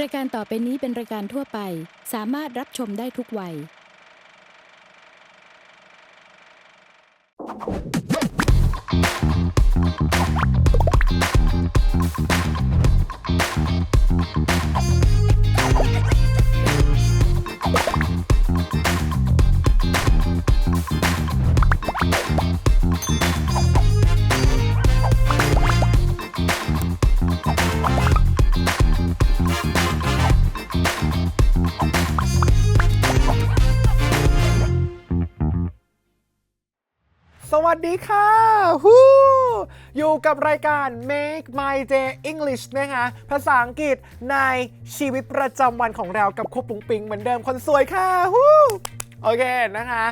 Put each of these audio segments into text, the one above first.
รายการต่อไปนี้เป็นรายการทั่วไป สามารถรับชมได้ทุกวัยสวั สดีค่ะฮู้อยู่กับรายการ Make My Day English นะคะภาษาอังกฤษในชีวิตประจำวันของเรากับคุปปุงปิงเหมือนเดิมคนสวยค่ะฮู้โอเคนะคะ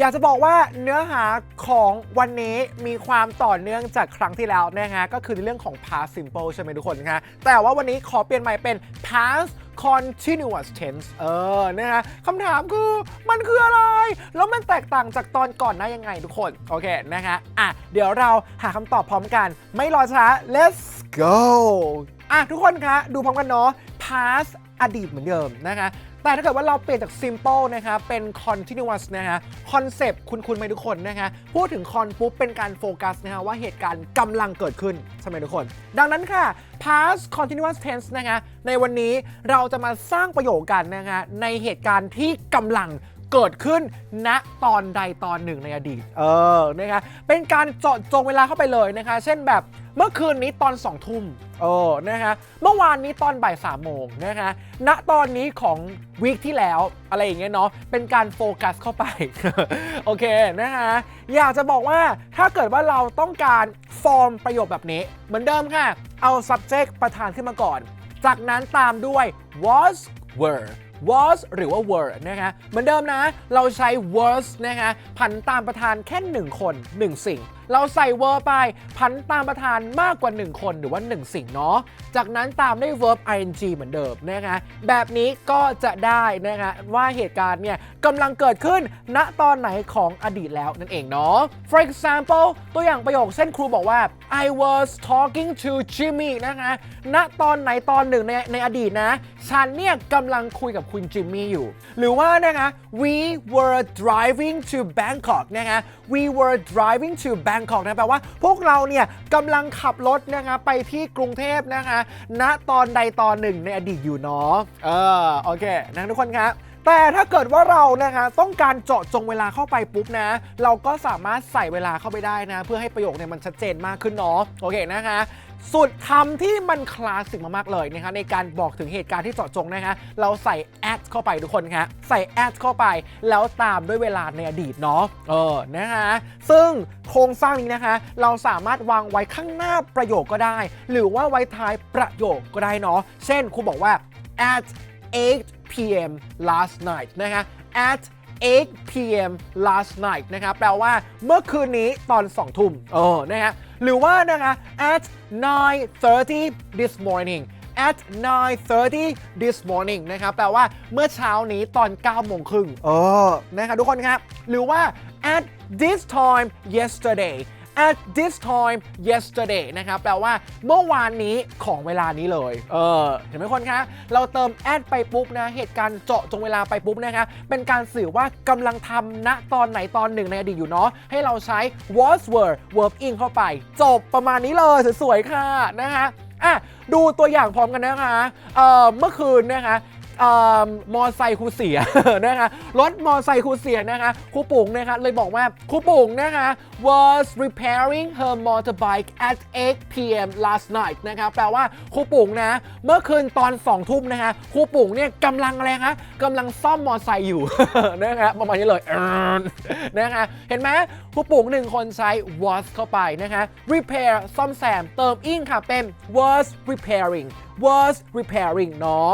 อยากจะบอกว่าเนื้อหาของวันนี้มีความต่อเนื่องจากครั้งที่แล้วนะคะก็คือในเรื่องของ past simple ใช่ไหมทุกคนคะแต่ว่าวันนี้ขอเปลี่ยนใหม่เป็น past continuous tense เออนะคะคำถามคือมันคืออะไร แล้วมันแตกต่างจากตอนก่อนหน้ายังไงทุกคน โอเคนะคะอะเดี๋ยวเราหาคำตอบพร้อมกัน ไม่รอช้า let's go อะทุกคนคะ ดูพร้อมกันเนาะ past อดีตเหมือนเดิมนะคะ แต่ถ้าเกิดว่าเราเปลี่ยนจาก simple นะคะเป็น continuous นะคะคอนเซปต์คุณคุณไหมทุกคนนะคะพูดถึง con ปุ๊บเป็นการโฟกัสนะคะว่าเหตุการณ์กำลังเกิดขึ้นใช่ไหมทุกคน ดังนั้นค่ะ past continuous tense นะคะในวันนี้เราจะมาสร้างประโยคกันนะคะในเหตุการณ์ที่กำลัง เกิดขึ้นณตอนใดตอนหนึ่งในอดีต เออนะคะเป็นการเจาะจงเวลาเข้าไปเลยนะคะ เช่นแบบเมื่อคืนนี้ตอน2องทุ่มเออนะคะเมื่อวานนี้ตอนบ่ายสามโมงนะคะณตอนนี้ของวีคที่แล้วอะไรอย่างเงี้ยเนาะเป็นการโฟกัสเข้าไป โอเคนะคะอยากจะบอกว่าถ้าเกิดว่าเราต้องการฟอร์มประโยคแบบนี้ เหมือนเดิมค่ะ เอา subject ประธานขึ้นมาก่อน จากนั้นตามด้วย was were was หรือว่า were นะคะเหมือนเดิมนะ เราใช้ was นะคะผันตามประธานแค่หนึ่งคนหนึ่งสิ่ง เราใส่ were ไปผันตามประธานมากกว่า 1 คนหรือว่า 1 สิ่งเนาะ จากนั้นตามด้วย verb ing เหมือนเดิมนะคะแบบนี้ก็จะได้นะคะว่าเหตุการณ์เนี่ยกำลังเกิดขึ้นณตอนไหนของอดีตแล้วนั่นเองเนาะ for example ตัวอย่างประโยคเช่นครูบอกว่า I was talking to Jimmy นะคะณตอนไหนตอนหนึ่งในในอดีตนะ ฉันเนี่ยกำลังคุยกับคุณจิมมี่อยู่ หรือว่านะคะ we were driving to Bangkok นะคะ we were driving to Bangkok ของนะแปลว่า พวกเราเนี่ยกำลังขับรถนะคะไปที่กรุงเทพนะคะณตอนใดตอนหนึ่งในอดีตอยู่เนาะเออโอเคนะทุกคนครับแต่ถ้าเกิดว่าเรานะคะต้องการเจาะจงเวลาเข้าไปปุ๊บนะ เราก็สามารถใส่เวลาเข้าไปได้นะ เพื่อให้ประโยคเนี่ยมันชัดเจนมากขึ้นเนาะโอเคนะคะ สุดคำที่มันคลาสสิกมากๆเลยนะคะในการบอกถึงเหตุการณ์ที่เจาะจงนะคะเราใส่ at เข้าไปทุกคนคะใส่ at เข้าไป แล้วตามด้วยเวลาในอดีตเนาะเออนะคะซึ่งโครงสร้างนี้นะคะ เราสามารถวางไว้ข้างหน้าประโยคก็ได้ หรือว่าไว้ท้ายประโยคก็ได้เนาะเช่นครูบอกว่า at 8 p.m. last night นะคะ at 8 p.m. last night นะครับแปลว่าเมื่อคืนนี้ตอน 2 ทุ่มเออนะฮะหรือว่านะคะ at 9:30 this morning at 9:30 this morning นะครับแปลว่าเมื่อเช้านี้ตอน9โมงครึ่งเออนะครับทุกคนครับ หรือว่า at this time yesterday at this time yesterday นะครับแปลว่าเมื่อวานนี้ของเวลานี้เลย เออ เห็นไหมคนคะ เราเติม at ไปปุ๊บนะ เหตุการณ์เจาะจงเวลาไปปุ๊บนะคะเป็นการสื่อว่ากำลังทำณตอนไหนตอนหนึ่งในอดีตอยู่เนาะ ให้เราใช้ was were verb in เข้าไป จบประมาณนี้เลยสวยๆค่ะนะคะอะ ดูตัวอย่างพร้อมกันนะคะเอ่อเมื่อคืนนะคะ เอ่อมอไซค์ครูเสียนะคะรถมอไซค์ครูเสียนะคะครูปุ๋งนะคะเลยบอกว่าครูปุ๋งนะคะ was repairing her motorbike at 8 p.m. last night นะคะแปลว่าครูปุ๋งนะ เมื่อคืนตอน2ทุ่มนะคะครูปุ๋งเนี่ยกำลังอะไรคะกำลังซ่อมมอไซค์อยู่นะคะประมาณนี้เลยนะคะเห็นไหมครูปุ๋งหนึ่งคนใช้ was เข้าไปนะคะ repair ซ่อมแซมเติม in ค่ะเป็น was repairing was repairing เนาะ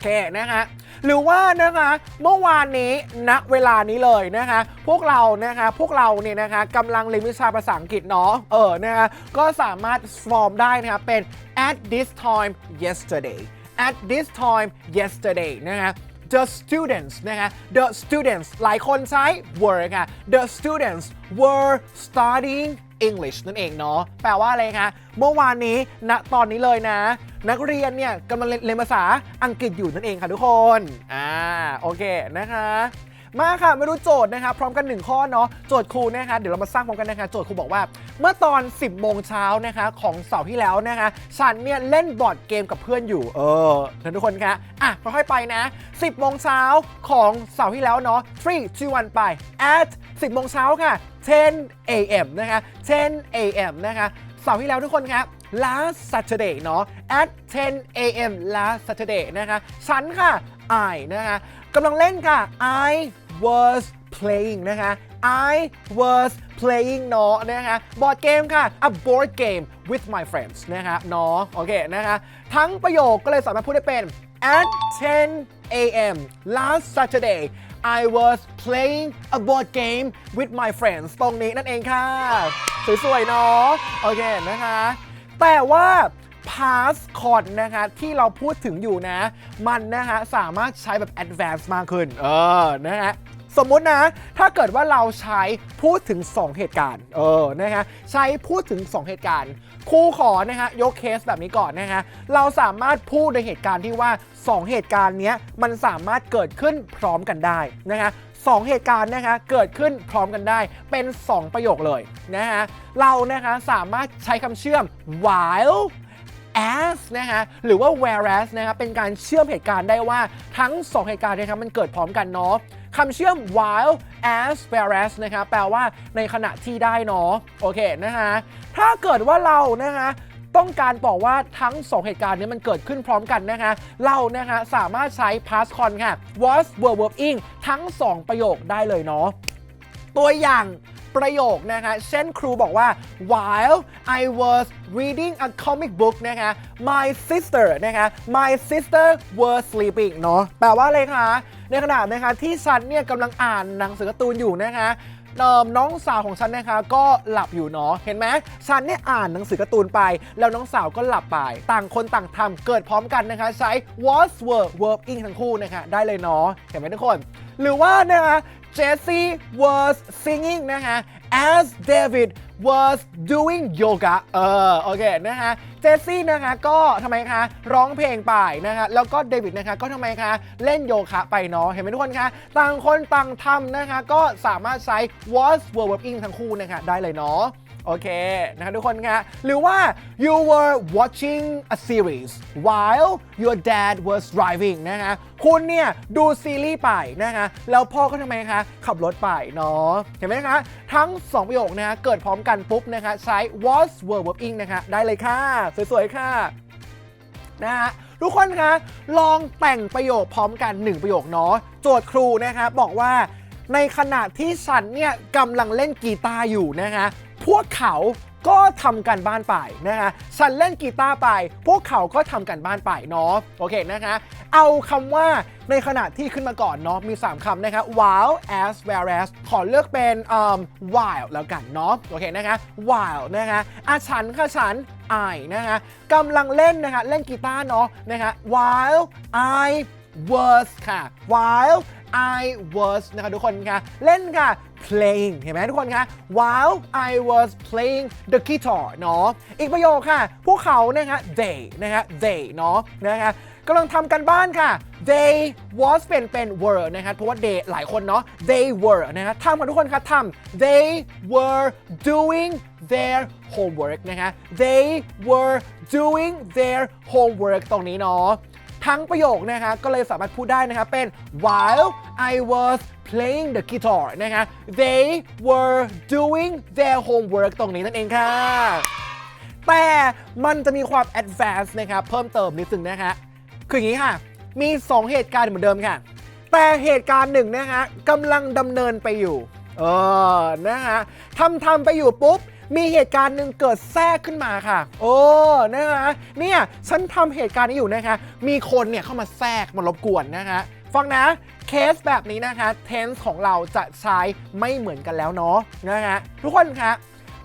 เคนะคะหรือว่านะคะเมื่อวานนี้ณเวลานี้เลยนะคะ พวกเรานะคะพวกเราเนี่ยนะคะกำลังเรียนวิชาภาษาอังกฤษเนาะเออนะคะก็สามารถฟอร์มได้นะคะเป็น at this time yesterday at this time yesterday นะคะ the students นะคะ the students หลายคนใช้ were ค่ะ the students were studying English นั่นเองเนาะแปลว่าอะไรคะ เมื่อวานนี้ณตอนนี้เลยนะ นักเรียนเนี่ยกำลังเรียนเรียนภาษาอังกฤษอยู่นั่นเองค่ะทุกคน อ่า โอเคนะคะ มาค่ะมาดูโจทย์นะคะพร้อมกัน 1 ข้อเนาะโจทย์ครูนะคะเดี๋ยวเรามาสร้างพร้อมกันนะคะโจทย์ครูบอกว่า เมื่อตอน 10โมงเช้านะคะของเสาร์ที่แล้วนะคะฉันเนี่ยเล่นบอร์ดเกมกับเพื่อนอยู่เออนทุกคนคะอะค่อยๆไปนะ 10โมงเช้าของเสาร์ที่แล้วเนาะ3 2 1ไป at 10โมงเช้าค่ะ10 a.m. นะคะ10 a.m. นะคะเสาร์ที่แล้วทุกคนครับ last Saturday เนาะ at 10 a.m. last Saturday นะคะ ฉันค่ะ I นะคะ กำลังเล่นค่ะ I was playing นะคะ I was playing เนาะนะคะบอร์ดเกมค่ะ a board game with my friends นะคะเนาะโอเคนะคะทั้งประโยคก็เลยสามารถพูดได้เป็น at 10 a.m. last Saturday I was playing a board game with my friends ตรงนี้นั่นเองค่ะ สวยๆ เนาะโอเคนะคะ แต่ว่า past con นะคะที่เราพูดถึงอยู่นะ มันนะคะสามารถใช้แบบ advanced มากขึ้น เออนะฮะสมมุตินะ ถ้าเกิดว่าเราใช้พูดถึง 2 เหตุการณ์ เออ นะฮะ ใช้พูดถึง 2 เหตุการณ์ ครูขอนะฮะ ยกเคสแบบนี้ก่อนนะฮะ เราสามารถพูดในเหตุการณ์ที่ว่า 2 เหตุการณ์นี้มันสามารถเกิดขึ้นพร้อมกันได้นะฮะสองเหตุการณ์นะคะเกิดขึ้นพร้อมกันได้เป็น 2 ประโยคเลยนะฮะ เรานะคะสามารถใช้คำเชื่อม while as นะคะหรือว่า whereas นะคะเป็นการเชื่อมเหตุการณ์ได้ว่าทั้ง 2 เหตุการณ์นะครับมันเกิดพร้อมกันเนาะคำเชื่อม while as whereas นะคะแปลว่าในขณะที่ได้เนาะโอเคนะคะถ้าเกิดว่าเรานะคะต้องการบอกว่าทั้ง 2 เหตุการณ์นี้มันเกิดขึ้นพร้อมกันนะคะเรานะคะสามารถใช้ past con ค่ะ was were verb ing ทั้ง 2 ประโยคได้เลยเนาะตัวอย่าง ประโยคนะคะเช่นครูบอกว่า while I was reading a comic book นะคะ my sister นะคะ my sister was sleeping เนาะแปลว่าอะไรคะ ในขณะนะคะที่ฉันเนี่ยกำลังอ่านหนังสือการ์ตูนอยู่นะคะ เอิ่มน้องสาวของฉันนะคะ ก็หลับอยู่เนาะเห็นไหมฉันเนี่ยอ่านหนังสือการ์ตูนไป แล้วน้องสาวก็หลับไป ต่างคนต่างทำเกิดพร้อมกันนะคะ ใช้ was were verb ing ทั้งคู่นะคะ ได้เลยเนาะเห็นไหมทุกคน หรือว่านะคะ jessie was singing นะคะ as David was doing yoga เออโอเคนะคะเจสซี่นะคะก็ทำไมคะร้องเพลงไปนะคะแล้วก็เดวิดนะคะก็ทำไมคะเล่นโยคะไปเนาะเห็นไหมทุกคนคะต่างคนต่างทำนะคะก็สามารถใช้ was were verb ing ทั้งคู่นะคะได้เลยเนาะ โอเคนะคะทุกคนคะหรือว่า you were watching a series while your dad was driving นะคะคุณเนี่ยดูซีรีส์ไปนะคะแล้วพ่อก็ทำไมคะ ขับรถไปเนาะเห็นไหมคะ ทั้ง 2 ประโยคนะคะเกิดพร้อมกันปุ๊บนะคะใช้ was were verb ing นะคะได้เลยค่ะ สวยๆ ค่ะนะฮะทุกคนคะลองแต่งประโยคพร้อมกัน 1 ประโยคเนาะโจทย์ครูนะคะบอกว่าในขณะที่ฉันเนี่ยกำลังเล่นกีตาร์อยู่นะคะ พวกเขาก็ทำกันบ้านไปนะคะ ฉันเล่นกีตาร์ไป พวกเขาก็ทำกันบ้านไปเนาะ โอเคนะคะ เอาคำว่าในขณะที่ขึ้นมาก่อนเนาะ มี 3คำนะคะ while as whereas ขอเลือกเป็นอ่อ while แล้วกันเนาะ โอเคนะคะ while นะคะอะฉันค่ะฉัน I นะคะกำลังเล่นนะคะ เล่นกีตาร์เนาะนะคะ while I was ค่ะ while I was นะคะทุกคนค่ะเล่นค่ะ playing เห็นไหมทุกคนคะ while I was playing the guitar เนาะอีกประโยคค่ะ พวกเขานะคะ they นะคะ they เนาะนะคะกำลังทำกันบ้านค่ะ they was เป็นเป็น were นะคะเพราะว่า they หลายคนเนาะ they were นะคะทำกันทุกคนคะทำ they were doing their homework นะคะ they were doing their homework ตรงนี้เนาะ ทั้งประโยคนะคะก็เลยสามารถพูดได้นะคะเป็น while I was playing the guitar นะคะ they were doing their homework ตรงนี้นั่นเองค่ะ แต่มันจะมีความ advanced นะครับเพิ่มเติมนิดนึงนะคะคืออย่างนี้ค่ะ มี 2 เหตุการณ์เหมือนเดิมค่ะ แต่เหตุการณ์หนึ่งนะคะกำลังดำเนินไปอยู่ เออ นะคะทำทำไปอยู่ปุ๊บ มีเหตุการณ์หนึ่งเกิดแทรกขึ้นมาค่ะ โอ้นะคะเนี่ยฉันทำเหตุการณ์นี้อยู่นะคะ มีคนเนี่ยเข้ามาแทรกมารบกวนนะคะฟังนะเคสแบบนี้นะคะ tense ของเราจะใช้ไม่เหมือนกันแล้วเนาะนะคะทุกคนคะ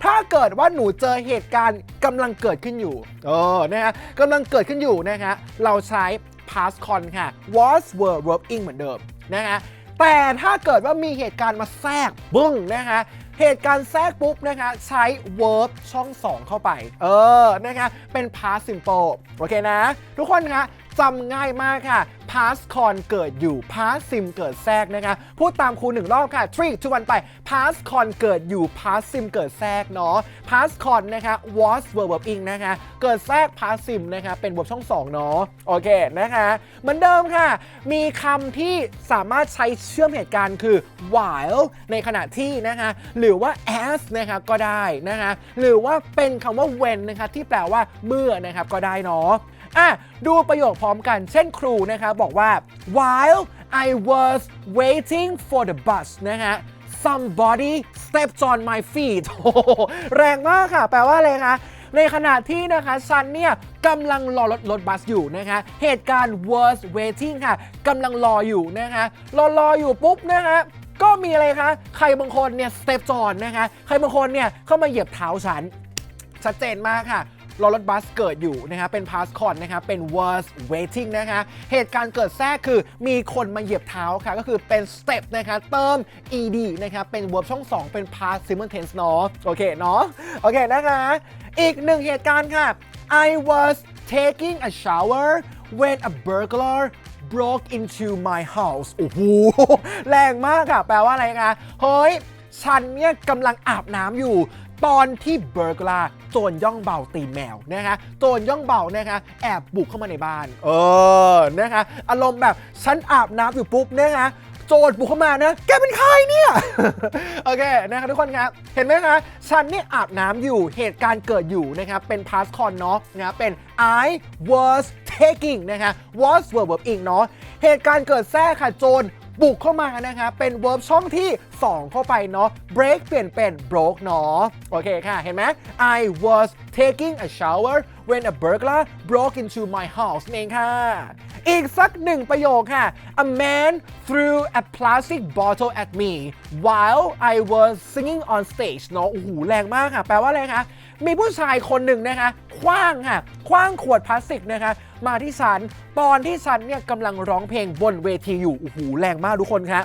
ถ้าเกิดว่าหนูเจอเหตุการณ์กำลังเกิดขึ้นอยู่เออนะฮะกำลังเกิดขึ้นอยู่นะคะเราใช้ past con ค่ะ was were verb ing เหมือนเดิมนะคะ แต่ถ้าเกิดว่ามีเหตุการณ์มาแทรกบึ้งนะคะเหตุการณ์แทรกปุ๊บนะคะ ใช้ verb ช่อง 2 เข้าไป เออนะคะเป็น past simple โอเคนะ ทุกคนคะจำง่ายมากค่ะ past con เกิดอยู่ past sim เกิดแทรกนะคะพูดตามครูหนึ่งรอบค่ะ three two one ไป past con เกิดอยู่ past sim เกิดแทรกเนาะ past con นะคะ was verb verb ing นะคะเกิดแทรก past sim นะคะเป็น verb ช่อง2เนาะโอเคนะคะเหมือนเดิมค่ะ มีคำที่สามารถใช้เชื่อมเหตุการณ์คือ while ในขณะที่นะคะหรือว่า as นะคะก็ได้นะคะหรือว่าเป็นคำว่า when นะคะที่แปลว่าเมื่อนะครับก็ได้เนาะ อะดูประโยคพร้อมกัน เช่นครูนะคะบอกว่า while I was waiting for the bus นะฮะ somebody stepped on my feet โหแรงมากค่ะ แปลว่าอะไรคะ ในขณะที่นะคะฉันเนี่ยกำลังรอรถรถบัสอยู่นะคะ เหตุการณ์ was waiting ค่ะกำลังรออยู่นะคะ รอรออยู่ปุ๊บนะคะก็มีอะไรคะ ใครบางคนเนี่ย step on นะคะ ใครบางคนเนี่ยเข้ามาเหยียบเท้าฉัน ชัดเจนมากค่ะ รอรถบัสเกิดอยู่นะคะเป็น past con นะคะเป็น was waiting นะคะเหตุการณ์เกิดแทรกคือมีคนมาเหยียบเท้าค่ะ ก็คือเป็น step นะคะเติม ed นะคะเป็น verb ช่อง 2 เป็น past simple tense เนาะโอเคเนาะโอเคนะคะอีกหนึ่งเหตุการณ์ค่ะ I was taking a shower when a burglar broke into my house โอ้โห แรงมากอะแปลว่าอะไรคะ เฮ้ย ฉันเนี่ยกำลังอาบน้ำอยู่ ตอนที่เบอร์กลาโจรย่องเบาตีแมวนะคะโจรย่องเบานะคะแอบบุกเข้ามาในบ้าน เออนะคะอารมณ์แบบฉันอาบน้ำอยู่ปุ๊บนะคะโจรบุกเข้ามานะ แกเป็นใครเนี่ย โอเคนะครับทุกคนครับ เห็นไหมคะ ฉันนี่อาบน้ำอยู่ เหตุการณ์เกิดอยู่นะครับ เป็น past con เนาะนะเป็น I was taking นะคะ was verb verb ing เนาะ เหตุการณ์เกิดแทรกค่ะ โจร บุกเข้ามานะคะเป็น verb ช่องที่ 2 เข้าไปเนาะ break เปลี่ยนเป็น broke เนาะโอเคค่ะ เห็นไหม I was taking a shower when a burglar broke into my house นั่นเองค่ะ อีกสักหนึ่งประโยคค่ะ A man threw a plastic bottle at me while I was singing on stage เนาะโอ้โหแรงมากค่ะ แปลว่าอะไรคะ มีผู้ชายคนหนึ่งนะคะคว้างค่ะคว้างขวดพลาสติกนะคะ มาที่ซันตอนที่ซันเนี่ยกำลังร้องเพลงบนเวทีอยู่โอ้โหแรงมากทุกคนครับ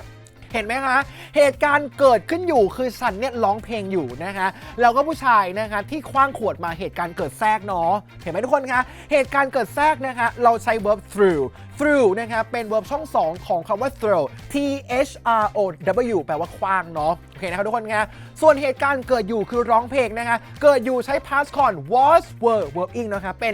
เห็นไหมคะ เหตุการณ์เกิดขึ้นอยู่คือฉันเนี่ยร้องเพลงอยู่นะคะแล้วก็ผู้ชายนะคะที่คว้างขวดมาเหตุการณ์เกิดแทรกเนาะเห็นไหมทุกคนคะเหตุการณ์เกิดแทรกนะคะเราใช้ verb through through นะคะเป็น verb ช่อง 2 ของคำว่า throw t h r o w แปลว่าคว้างเนาะโอเคนะครับทุกคนคะส่วนเหตุการณ์เกิดอยู่คือร้องเพลงนะคะเกิดอยู่ใช้ past con was were verb ing นะคะเป็น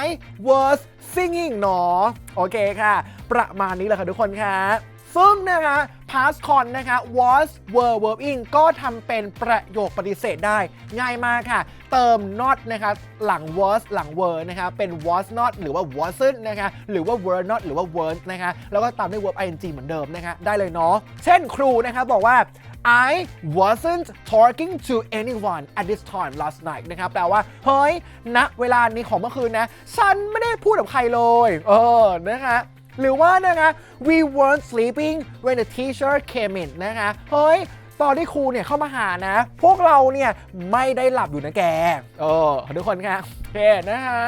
I was singing เนาะโอเคค่ะ ประมาณนี้แหละค่ะทุกคนค่ะ ซึ่งนะคะ past con นะคะ was were verb ing ก็ทำเป็นประโยคปฏิเสธได้ ง่ายมากค่ะ เติม not นะคะหลัง was หลัง were นะคะเป็น was not หรือว่า wasn't นะคะหรือว่า were not หรือว่า weren't นะคะแล้วก็ตามด้วย verb ing เหมือนเดิมนะคะได้เลยเนาะเช่นครูนะคะบอกว่า I wasn't talking to anyone at this time last night นะครับแปลว่า เฮ้ยณเวลานี้ของเมื่อคืนนะ ฉันไม่ได้พูดกับใครเลย เออนะคะ หรือว่านะคะ we weren't sleeping when the teacher came in นะคะ เฮ้ย ตอนที่ครูเนี่ยเข้ามาหานะ พวกเราเนี่ยไม่ได้หลับอยู่นะแกเออทุกคนค่ะโอเคนะคะ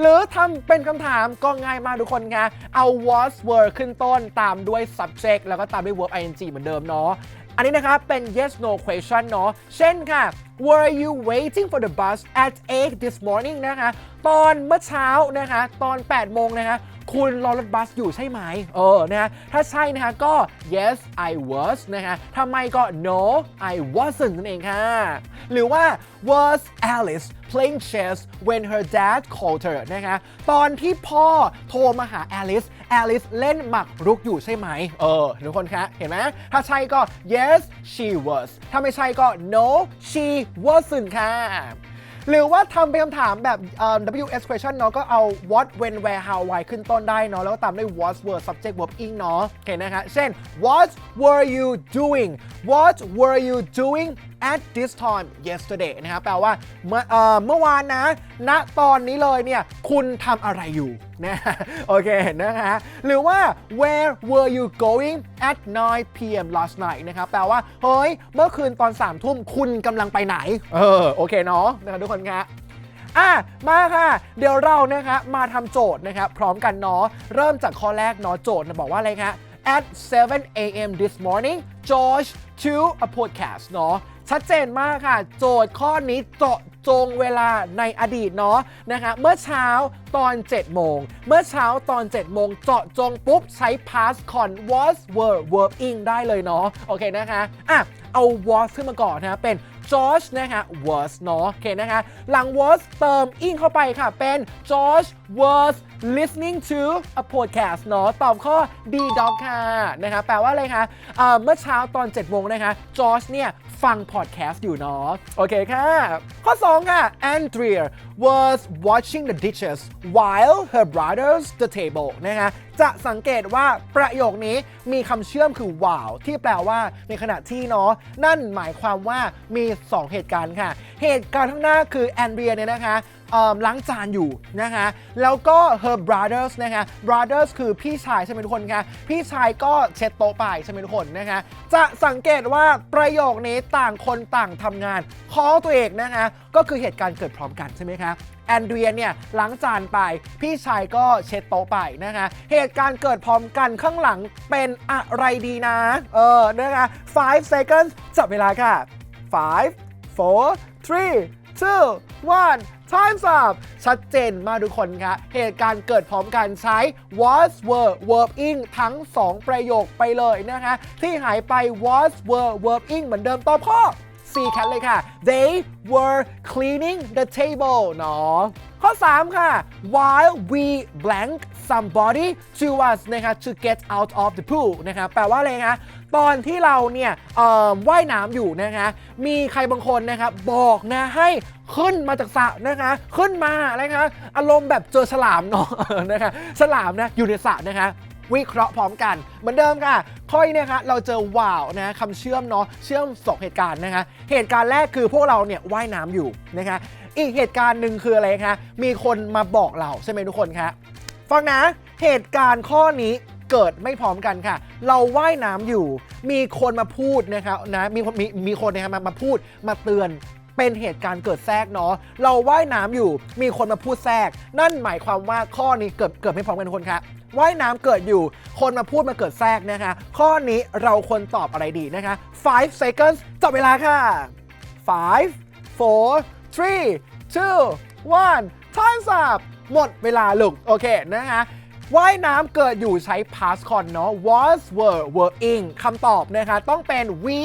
หรือทำเป็นคำถามก็ง่ายมากทุกคนค่ะเอา was were ขึ้นต้นตามด้วย subject แล้วก็ตามด้วย verb ing เหมือนเดิมเนาะอันนี้นะครับเป็น yes no question เนาะเช่นค่ะ were you waiting for the bus at 8 this morning นะคะ ตอนเมื่อเช้านะคะ ตอน 8 โมงนะคะคุณรอรถบัสอยู่ใช่ไหม เออ นะฮะ ถ้าใช่นะคะก็ yes I was นะคะทำไมก็ no I wasn't นั่นเองค่ะ หรือว่า was Alice playing chess when her dad called her นะคะ ตอนที่พ่อโทรมาหา Alice Alice เล่นหมากรุกอยู่ใช่ไหม เออ ทุกคนคะ เห็นไหม ถ้าใช่ก็ yes she was ถ้าไม่ใช่ก็ no she wasn't ค่ะ หรือว่าทำเป็นคำถามแบบเอ่อ WS question เนาะก็เอา what when where how why ขึ้นต้นได้เนาะแล้วก็ตามด้วย what were subject verb ing เนาะโอเคนะคะเช่น what were you doing what were you doing at this time yesterday นะครับแปลว่าเมื่อเอ่อเมื่อวานนะณตอนนี้เลยเนี่ย คุณทำอะไรอยู่นะโอเคนะคะหรือว่า where were you going at 9 p.m. last night นะครับแปลว่า เฮ้ย เมื่อคืนตอน3ามทุ่มคุณกำลังไปไหน เออ โอเคเนาะนะครับทุกคนครับอะมาค่ะ เดี๋ยวเรานะคะมาทำโจทย์นะครับพร้อมกันเนาะเริ่มจากข้อแรกเนาะโจทย์นะบอกว่าอะไรคะ at 7 a.m. this morning George to a podcast เนาะ ชัดเจนมากค่ะ โจทย์ข้อนี้เจาะจงเวลาในอดีตเนาะนะคะเมื่อเช้าตอน 7 โมง เมื่อเช้าตอน 7 โมง เจาะจงปุ๊บ ใช้ past con was were verb ing ได้เลยเนาะโอเคนะคะอะเอา was ขึ้นมาก่อนนะคะเป็น จอร์จนะคะ worse เนาะโอเคนะคะ หลัง worse เติมอิงเข้าไปค่ะ เป็น George was listening to a podcast เนาะตอบข้อ D dog ค่ะนะคะแปลว่าอะไรคะเมื่อเช้าตอน7โมงนะคะจอร์จเนี่ยฟังพอดแคสต์อยู่เนาะโอเคค่ะ ข้อ 2 ค่ะ Andrea was watching the dishes while her brothers the table นะคะจะสังเกตว่าประโยคนี้มีคำเชื่อมคือว้าวที่แปลว่าในขณะที่เนาะนั่นหมายความว่ามี 2 เหตุการณ์ค่ะ เหตุการณ์ข้างหน้าคือแอนเดรียเนี่ยนะคะ ล้างจานอยู่นะคะแล้วก็ her brothers นะคะ brothers คือพี่ชายใช่ไหมทุกคนคะพี่ชายก็เช็ดโต๊ะไปใช่ไหมทุกคนนะคะจะสังเกตว่าประโยคนี้ต่างคนต่างทำงานของตัวเองนะคะก็คือเหตุการณ์เกิดพร้อมกันใช่ไหมคะแอนเดรียเนี่ยล้างจานไป พี่ชายก็เช็ดโต๊ะไปนะคะเหตุการณ์เกิดพร้อมกันข้างหลังเป็นอะไรดีนะ เออนะคะ five seconds จับเวลาค่ะ five four three two one time's up ชัดเจนมากทุกคนคะเหตุการณ์เกิดพร้อมกันใช้ was were verb ing ทั้ง 2 ประโยคไปเลยนะคะที่หายไป was were verb ing เหมือนเดิมตอบข้อ C แคทเลยค่ะ they were cleaning the table เนาะข้อ 3 ค่ะ while we blank somebody to us นะคะ to get out of the pool นะคะแปลว่าอะไรคะ ตอนที่เราเนี่ยว่ายน้ำอยู่นะคะ มีใครบางคนนะคะบบอกนะให้ขึ้นมาจากสระนะคะ ขึ้นมาอะไรคะ อารมณ์แบบเจอฉลามเนาะนะคะฉลามนะอยู่ในสระนะคะวิเคราะห์พร้อมกันเหมือนเดิมค่ะข้อนี้นะคะเราเจอว่าวนะคำเชื่อมเนาะเชื่อมสองเหตุการณ์นะคะเหตุการณ์แรกคือพวกเราเนี่ยว่ายน้ำอยู่นะคะอีกเหตุการณ์หนึ่งคืออะไรคะมีคนมาบอกเราใช่ไหมทุกคนคะฟังนะเหตุการณ์ข้อนี้ เกิดไม่พร้อมกันค่ะ เราว่ายน้ำอยู่ มีคนมาพูดนะครับนะมีมีมีคนนะครับมามาพูดมาเตือนเป็นเหตุการณ์เกิดแทรกเนาะ เราว่ายน้ำอยู่ มีคนมาพูดแทรก นั่นหมายความว่าข้อนี้เกิดเกิดไม่พร้อมกันคนครับว่ายน้ำเกิดอยู่ คนมาพูดมาเกิดแทรกนะคะ ข้อนี้เราควรตอบอะไรดีนะคะ five seconds จับเวลาค่ะ five four three two one time's up หมดเวลาลูกโอเคนะคะ ว่ายน้ำเกิดอยู่ใช้ past con เนาะ was were were ing คำตอบนะคะต้องเป็น we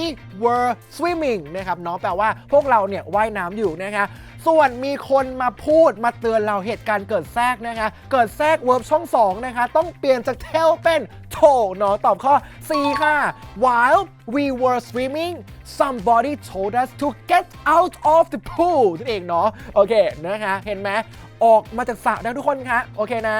were swimming นะครับเนาะแปลว่าพวกเราเนี่ยว่ายน้ำอยู่นะคะส่วนมีคนมาพูดมาเตือนเราเหตุการณ์เกิดแทรกนะคะเกิดแทรก verb ช่อง2นะคะต้องเปลี่ยนจาก tell เป็น told เนาะตอบข้อ C ค่ะ while we were swimming somebody told us to get out of the pool นั่นเองเนาะโอเคนะคะเห็นไหม ออกมาจากสระนะทุกคนคะโอเคนะ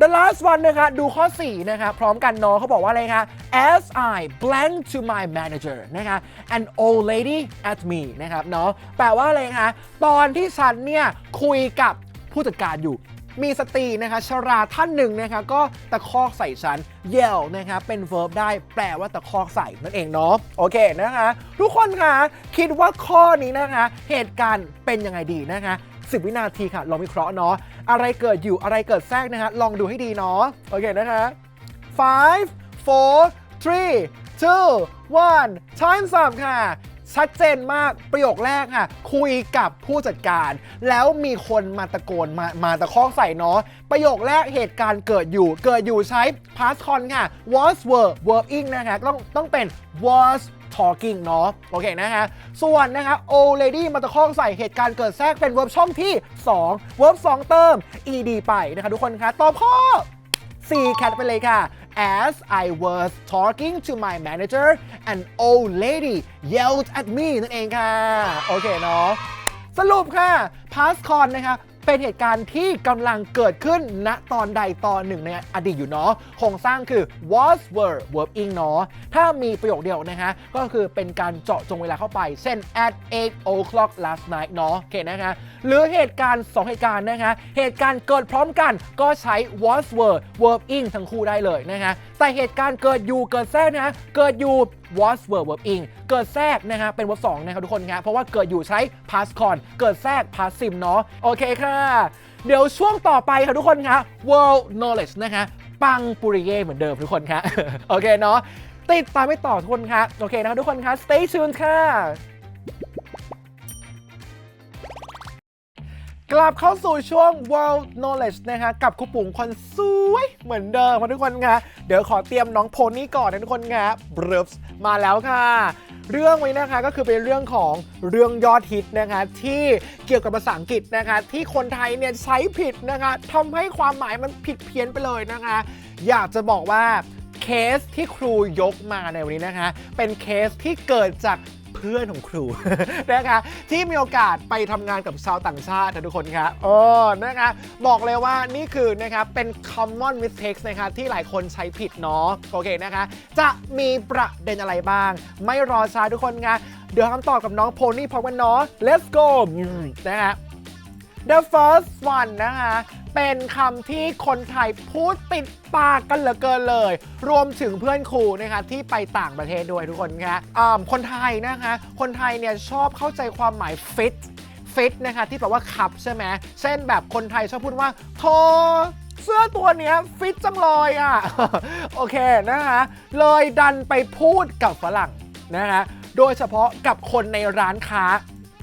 The last one นะคะดูข้อ 4 นะคะพร้อมกันเนาะเขาบอกว่าอะไรคะ as I blank to my manager นะคะ an old lady at me นะครับเนาะแปลว่าอะไรคะตอนที่ฉันเนี่ยคุยกับผู้จัดการอยู่มีสตรีนะคะชราท่านหนึ่งนะคะก็ตะคอกใส่ฉัน yell นะคะเป็น verb ได้แปลว่าตะคอกใส่นั่นเองเนาะโอเคนะคะ ทุกคนคะคิดว่าข้อนี้นะคะ เหตุการณ์เป็นยังไงดีนะคะ 10 วินาทีค่ะ ลองวิเคราะห์เนาะ อะไรเกิดอยู่ อะไรเกิดแทรกนะคะลองดูให้ดีเนาะ โอเคนะคะ five four three two one time's up ค่ะชัดเจนมากประโยคแรกค่ะ คุยกับผู้จัดการ แล้วมีคนมาตะโกนมามาตะคอกใส่เนาะประโยคแรกเหตุการณ์เกิดอยู่เกิดอยู่ใช้ past con ค่ะ was were verb ing นะคะต้องต้องเป็น was talking เนาะโอเคนะคะส่วนนะคะ old lady มาตะคอกใส่เหตุการณ์เกิดแทรกเป็น verb ช่องที่2 verb 2เติม ed ไปนะคะทุกคนคะตอบข้อ C แคทไปเลยค่ะ As I was talking to my manager an old lady yelled at me นั่นเองค่ะ โอเคเนาะสรุปค่ะ past con นะคะ เป็นเหตุการณ์ที่กำลังเกิดขึ้นณตอนใดตอนหนึ่งในอดีตอยู่เนาะโครงสร้างคือ was were verb ing เนาะถ้ามีประโยคเดียวนะคะก็คือเป็นการเจาะจงเวลาเข้าไป เช่น at 8 o'clock last night เนาะโอเคนะคะ หรือเหตุการณ์ 2 เหตุการณ์นะคะ เหตุการณ์เกิดพร้อมกันก็ใช้ was were verb ing ทั้งคู่ได้เลยนะคะแต่เหตุการณ์เกิดอยู่เกิดแทรกนะ เกิดอยู่ was were verb ing เกิดแทรกนะฮะเป็น verb 2นะครับทุกคนครับเพราะว่าเกิดอยู่ใช้ past con เกิดแทรก past sim เนาะโอเคค่ะ เดี๋ยวช่วงต่อไปครับทุกคนคะ world knowledge นะคะปังปุริเย่เหมือนเดิมทุกคนครับโอเคเนาะติดตามไปต่อทุกคนคะโอเคนะคะทุกคนคะ stay tuned ค่ะ กลับเข้าสู่ช่วง world knowledge นะคะกับครูปุ๋งคนสวยเหมือนเดิมทุกคนคะเดี๋ยวขอเตรียมน้องโพนี่ก่อนนะทุกคนคะบรึบมาแล้วค่ะ เรื่องไว้นะคะก็คือเป็นเรื่องของเรื่องยอดฮิตนะคะที่เกี่ยวกับภาษาอังกฤษนะคะที่คนไทยเนี่ยใช้ผิดนะคะทำให้ความหมายมันผิดเพี้ยนไปเลยนะคะ อยากจะบอกว่าเคสที่ครูยกมาในวันนี้นะคะ เป็นเคสที่เกิดจาก เพื่อนของครู นะคะที่มีโอกาสไปทำงานกับชาวต่างชาตินะทุกคนครับโอ้นะคะบอกเลยว่านี่คือนะคะเป็น common mistakes นะคะที่หลายคนใช้ผิดเนาะโอเคนะคะ จะมีประเด็นอะไรบ้าง ไม่รอช้าทุกคนคะเดี๋ยวคำตอบกับน้องโพนี่พร้อมกันเนาะ let's go นะคะ The first one นะคะ เป็นคำที่คนไทยพูดติดปากกันเหลือเกินเลย รวมถึงเพื่อนครูนะคะที่ไปต่างประเทศด้วยทุกคนคะอ่าคนไทยนะคะ คนไทยเนี่ยชอบเข้าใจความหมาย fit fit นะคะที่แปลว่าขับใช่ไหมเช่นแบบคนไทยชอบพูดว่าโทเสื้อตัวเนี้ยฟิตจังเลยอะ โอเคนะคะเลยดันไปพูดกับฝรั่งนะคะโดยเฉพาะกับคนในร้านค้า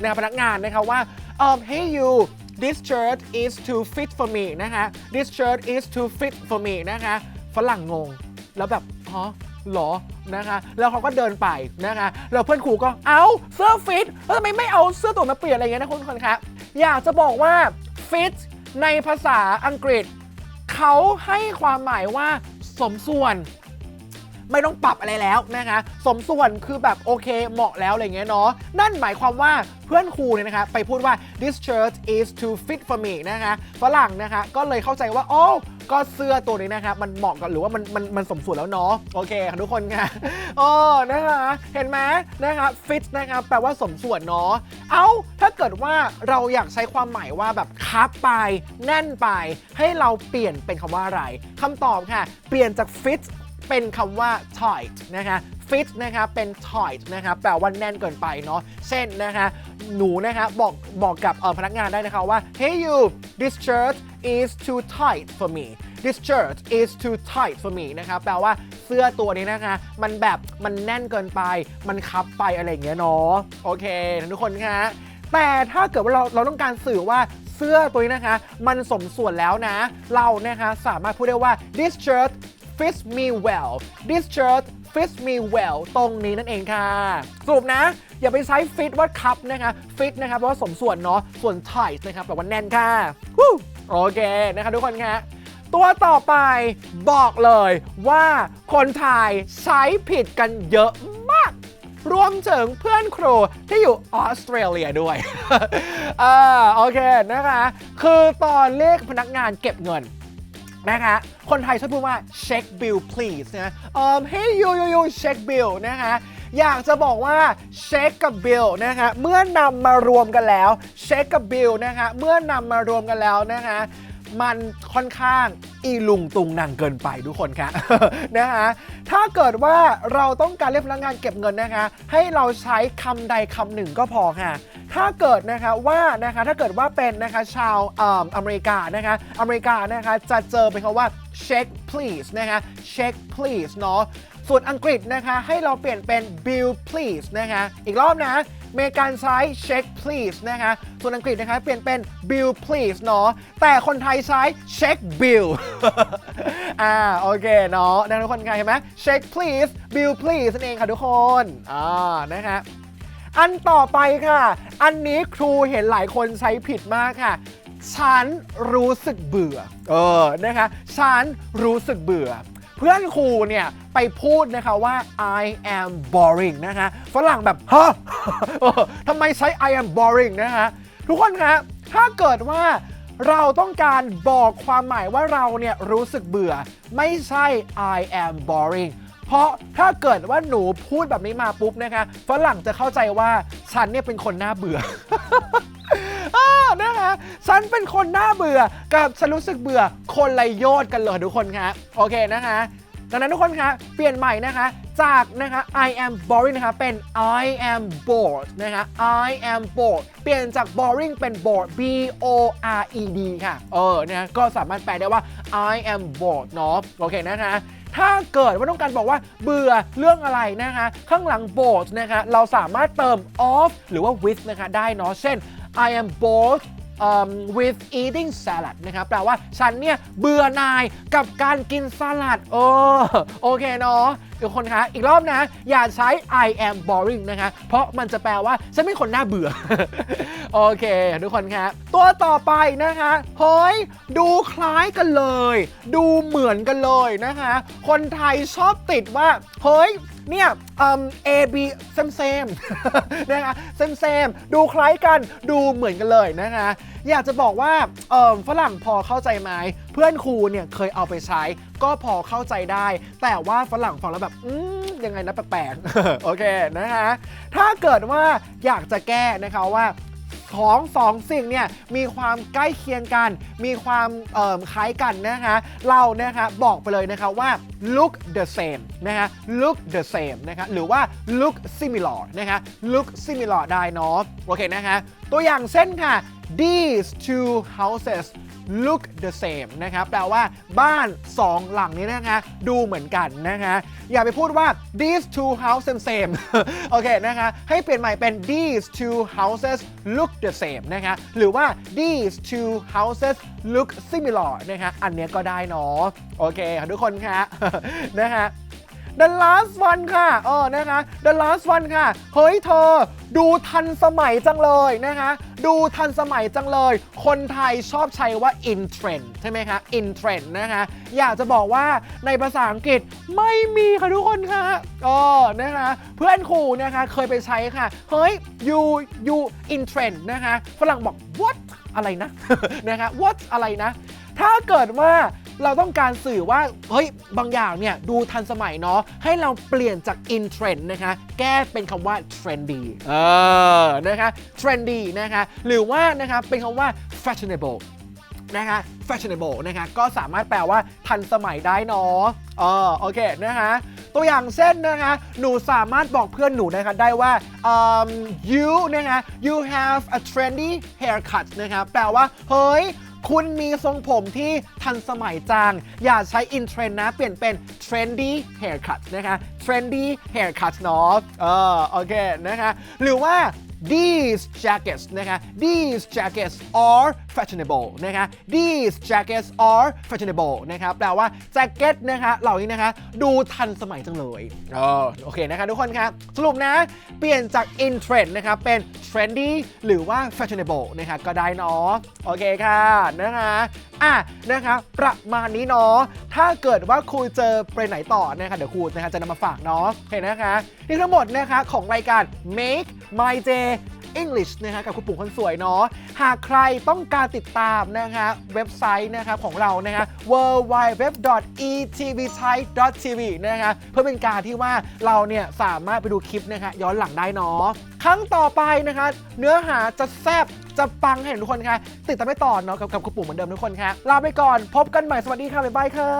นะคะพนักงานนะคะว่าเอ่อ hey you this shirt is too fit for me นะคะ this shirt is too fit for me นะคะฝรั่งงง แล้วแบบฮะหรอนะคะ แล้วเขาก็เดินไปนะคะแล้วเพื่อนครูก็เอาเสื้อฟิตแล้วทำไมไม่เอาเสื้อตัวมาเปลี่ยนอะไรเงี้ยนะคุณผู้ชมครับอยากจะบอกว่าฟิตในภาษาอังกฤษ เขาให้ความหมายว่าสมส่วน ไม่ต้องปรับอะไรแล้วนะคะสมส่วนคือแบบโอเคเหมาะแล้วอะไรเงี้ยเนาะนั่นหมายความว่าเพื่อนครูเนี่ยนะคะไปพูดว่า this shirt is too fit for me นะคะฝรั่งนะคะก็เลยเข้าใจว่าโอ้ก็เสื้อตัวนี้นะคะมันเหมาะกับหรือว่ามันมันมันสมส่วนแล้วเนาะโอเคค่ะทุกคนค่ะโอ้นะคะเห็นไหมนะคะ fit นะคะแปลว่าสมส่วนเนาะเอ้าถ้าเกิดว่าเราอยากใช้ความหมายว่าแบบคับไป แน่นไป ให้เราเปลี่ยนเป็นคำว่าอะไรคำตอบค่ะ เปลี่ยนจาก fit เป็นคำว่า tight นะคะ fit นะคะเป็น tight นะคะแปลว่าแน่นเกินไปเนาะเช่นนะคะหนูนะคะบอกบอกกับเออพนักงานได้นะคะว่า hey you this shirt is too tight for me this shirt is too tight for me นะคะแปลว่าเสื้อตัวนี้นะคะ มันแบบมันแน่นเกินไป มันคับไปอะไรอย่างเงี้ยเนาะโอเคทุกคนคะแต่ถ้าเกิดว่าเราเราต้องการสื่อว่าเสื้อตัวนี้นะคะ มันสมส่วนแล้วนะ เรานะคะสามารถพูดได้ว่า this shirt fits me well this shirt fits me well ตรงนี้นั่นเองค่ะ สรุปนะ อย่าไปใช้ fit ว่าคับนะคะ fit นะคะแปลว่าสมส่วนเนาะ ส่วน tight นะครับแปลว่าแน่นค่ะโอเคนะคะทุกคนคะตัวต่อไปบอกเลยว่าคนไทยใช้ผิดกันเยอะมาก รวมถึงเพื่อนครูที่อยู่ออสเตรเลียด้วยอ่าโอเคนะคะ คือตอนเรียกพนักงานเก็บเงิน นะคะ คนไทยชอบพูดว่า check bill please นะเอ่อ hey you you you check bill นะคะ อยากจะบอกว่าเช็คกับบิลนะคะ เมื่อนำมารวมกันแล้วเช็คกับบิลนะคะ เมื่อนำมารวมกันแล้วนะคะ มันค่อนข้างอีลุงตุงนางเกินไปทุกคนคะนะคะถ้าเกิดว่าเราต้องการเรียกพนักงานเก็บเงินนะคะ ให้เราใช้คำใดคำหนึ่งก็พอค่ะ ถ้าเกิดนะคะว่านะคะถ้าเกิดว่าเป็นนะคะชาวออเมริกานะคะอเมริกานะคะจะเจอเป็นคำว่า check please นะคะ check please เนาะส่วนอังกฤษนะคะให้เราเปลี่ยนเป็น bill please นะคะอีกรอบนะ เมกันใช้ check please นะคะ ส่วนอังกฤษนะคะเปลี่ยนเป็น bill please เนาะ แต่คนไทยใช้ check bill อ่า โอเคเนาะนะทุกคนไงเห็นไหม check please bill please นั่นเองค่ะทุกคน อ่า นะคะอันต่อไปค่ะ อันนี้ครูเห็นหลายคนใช้ผิดมากค่ะ ฉันรู้สึกเบื่อ เออ นะคะ ฉันรู้สึกเบื่อ พื่อนครูเนี่ยไปพูดนะคะว่า I am boring นะคะฝรั่งแบบฮะทำไมใช้ I am boring นะคะทุกคนคะถ้าเกิดว่าเราต้องการบอกความหมายว่าเราเนี่ยรู้สึกเบื่อ ไม่ใช่ I am boring เพราะถ้าเกิดว่าหนูพูดแบบนี้มาปุ๊บนะคะฝรั่งจะเข้าใจว่าฉันเนี่ยเป็นคนน่าเบื่อ ฉันเป็นคนน่าเบื่อกับฉันรู้สึกเบื่อคนละโยชน์กันเลยทุกคนครับโอเคนะคะดังนั้นทุกคนคะเปลี่ยนใหม่นะคะจากนะคะ I am boring นะคะเป็น I am bored นะคะ I am bored เปลี่ยนจาก boring เป็น bored B O R E D ค่ะ เออนะก็สามารถแปลได้ว่า I am bored เนาะโอเคนะคะถ้าเกิดว่าต้องการบอกว่าเบื่อเรื่องอะไรนะคะ ข้างหลัง bored นะคะ เราสามารถเติม of หรือว่า with นะคะ ได้เนาะเช่น I am bored um, with eating salad นะครับแปลว่าฉันเนี่ยเบื่อหน่ายกับการกินสลัดเออโอเคเนาะทุกคนคะอีกรอบนะ อย่าใช้ I am boring นะคะ เพราะมันจะแปลว่า ฉันเป็นคนน่าเบื่อ โอเค ทุกคนครับตัวต่อไปนะคะเฮ้ยดูคล้ายกันเลย ดูเหมือนกันเลยนะคะ คนไทยชอบติดว่าเฮ้ย เนี่ยเอ่อ A B เซมเซมนะคะเซมเซมดูคล้ายกันดูเหมือนกันเลยนะคะ อยากจะบอกว่าเอ่อฝรั่งพอเข้าใจไหมเพื่อนครูเนี่ยเคยเอาไปใช้ ก็พอเข้าใจได้ แต่ว่าฝรั่งฟังแล้วแบบอืมยังไงนะแปลกๆ โอเคนะคะถ้าเกิดว่าอยากจะแก้นะคะว่า ของสองสิ่งเนี่ยมีความใกล้เคียงกัน มีความคล้ายกันนะคะเรานะคะบอกไปเลยนะคะว่า look the same นะคะ look the same นะคะหรือว่า look similar นะคะ look similar ได้เนาะโอเคนะคะตัวอย่างเช่นค่ะ these two houses look the same นะคะแปลว่าบ้าน 2 หลังนี้นะคะดูเหมือนกันนะคะอย่าไปพูดว่า these two houses same โอเคนะคะให้เปลี่ยนใหม่เป็น these two houses look the same นะคะหรือว่า these two houses look similar นะคะอันเนี้ยก็ได้เนาะโอเคทุกคนคะนะคะ The last one ค่ะ เออนะคะ The last one ค่ะ เฮ้ยเธอ ดูทันสมัยจังเลยนะคะ ดูทันสมัยจังเลย คนไทยชอบใช้ว่า in trend ใช่ไหมคะ in trend นะคะ อยากจะบอกว่าในภาษาอังกฤษไม่มีค่ะทุกคนค่ะเออนะคะ เพื่อนครูนะคะเคยไปใช้ค่ะ เฮ้ย you you in trend นะคะ ฝรั่งบอก what อะไรนะ นะคะ what อะไรนะ ถ้าเกิดว่า เราต้องการสื่อว่า เฮ้ย บางอย่างเนี่ย ดูทันสมัยเนาะให้เราเปลี่ยนจาก in trend นะคะ แก้เป็นคำว่า trendy เออ นะคะ trendy นะคะ หรือว่านะคะเป็นคำว่า fashionable นะคะ fashionable นะคะก็สามารถแปลว่าทันสมัยได้เนาะเออโอเคนะคะตัวอย่างเช่นนะคะหนูสามารถบอกเพื่อนหนูนะคะได้ว่า um, you นะคะ you have a trendy haircut นะคะแปลว่า เฮ้ย คุณมีทรงผมที่ทันสมัยจัง อย่าใช้อินเทรนนะ เปลี่ยนเป็น trendy haircut นะคะ trendy haircut เนาะเออโอเคนะคะ หรือว่า these jackets นะคะ these jackets are fashionable นะคะ these jackets are fashionable นะคะแปลว่าแจ็คเก็ตนะคะ เหล่านี้นะคะ ดูทันสมัยจังเลยเออโอเคนะคะทุกคนครับ สรุปนะ เปลี่ยนจาก in trend นะคะเป็น trendy หรือว่า fashionable นะคะก็ได้เนาะ โอเคค่ะนะคะอะนะคะประมาณนี้เนาะ ถ้าเกิดว่าครูเจอไปไหนต่อนะคะเดี๋ยวครูนะคะจะนำมาฝากเนาะ โอเคนะคะ นี่ทั้งหมดนะคะของรายการ make my day English นะคะกับคุณปู่คนสวยเนาะหากใครต้องการติดตามนะคะเว็บไซต์นะคะของเรานะคะ www.etvthai.tv นะคะเพื่อเป็นการที่ว่าเราเนี่ยสามารถไปดูคลิปนะคะย้อนหลังได้เนาะครั้งต่อไปนะคะเนื้อหาจะแซ่บจะปังให้เห็นทุกคนค่ะ ติดตามไปต่อเนาะกับกับคุณปู่เหมือนเดิมทุกคนค่ะลาไปก่อนพบกันใหม่สวัสดีค่ะบ๊ายบายค่ะ